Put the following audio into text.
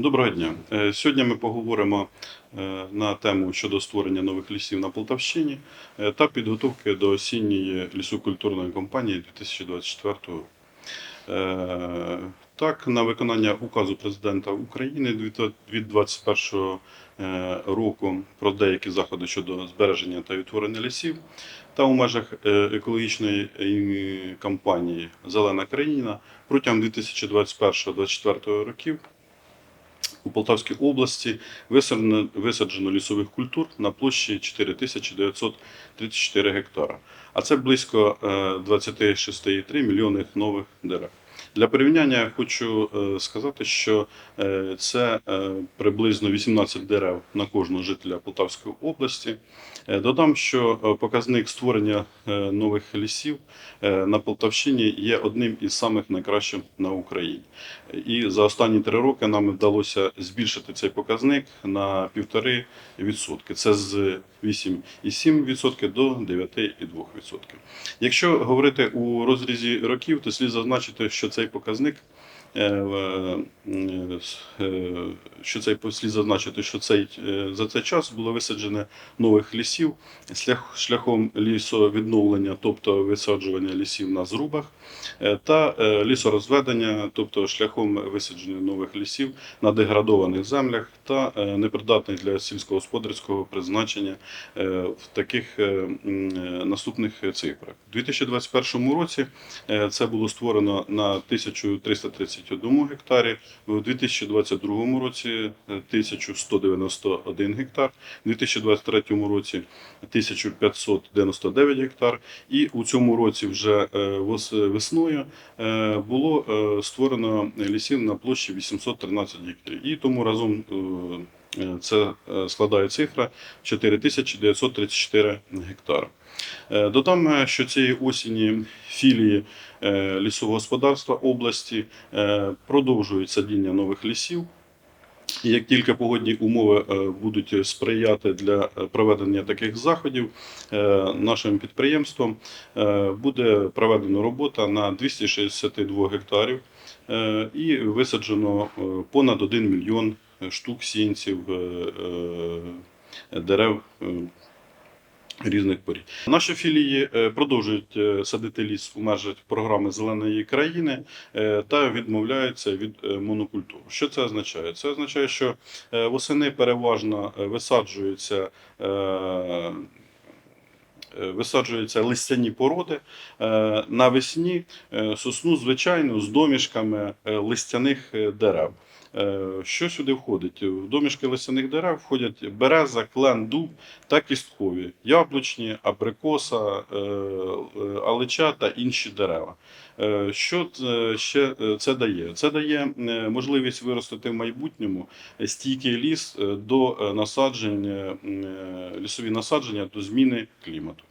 Доброго дня. Е, Сьогодні ми поговоримо е, на тему щодо створення нових лісів на Полтавщині е, та підготовки до осінньої лісокультурної кампанії 2024 року. Так, на виконання указу президента України від від 21 е, року про деякі заходи щодо збереження та відтворення лісів та у межах екологічної кампанії Зелена країна протягом 2021-2024 років у Полтавській області висаджено, висаджено лісових культур на площі 4934 гектара, а це близько е, 26,3 мільйони нових дерев. Для порівняння я хочу е, сказати, що е, це е, приблизно 18 дерев на кожного жителя Полтавської області. Додам, що показник створення нових лісів на Полтавщині є одним із самих найкращих на Україні. І за останні три роки нам вдалося збільшити цей показник на 1,5%. Це з 8,7% до 9,2%. Якщо говорити у розрізі років, то слід зазначити, що цей показник. е, е, е, Що цей слід зазначити, що цей за цей час було висаджено нових лісів шлях- шляхом лісовідновлення, тобто висаджування лісів на зрубах, та лісорозведення, тобто шляхом висадження нових лісів на деградованих землях та е, непридатних для сільськогосподарського призначення е, в таких е, наступних цифрах. У 2021 році це було створено на 1331 гектарі, у 2022 році е, 1191 гектар, у 2023 році 1599 гектар, і у цьому році вже весною було створено лісів на площі 813 гектарів. І тому разом це е, складає цифра 4934 гектари. Е, Додам, е, що цієї осені філії е, лісового господарства області е, продовжують садіння нових лісів. Як тільки погодні умови е, будуть сприяти для е, проведення таких заходів, е, нашим підприємством е, буде проведена робота на 262 гектарів е, і висаджено е, понад 1 мільйон штук сінців е, е, дерев. е, Різних порід. Наші філії продовжують садити ліс у межах програми Зеленої країни та відмовляються від монокультур. Що це означає? Це означає, що восени переважно висаджуються. Висаджуються листяні породи навесні сосну звичайну з домішками листяних дерев. Е, Що сюди входить? В домішки листяних дерев входять береза, клен, дуб та кісткові, яблучні, абрикоса, е, е, алича та інші дерева. Е, Що ще е, це дає? Це дає е, можливість виростити в майбутньому стійкий ліс е, до е, насаджень, е, е, лісові насадження до зміни клімату.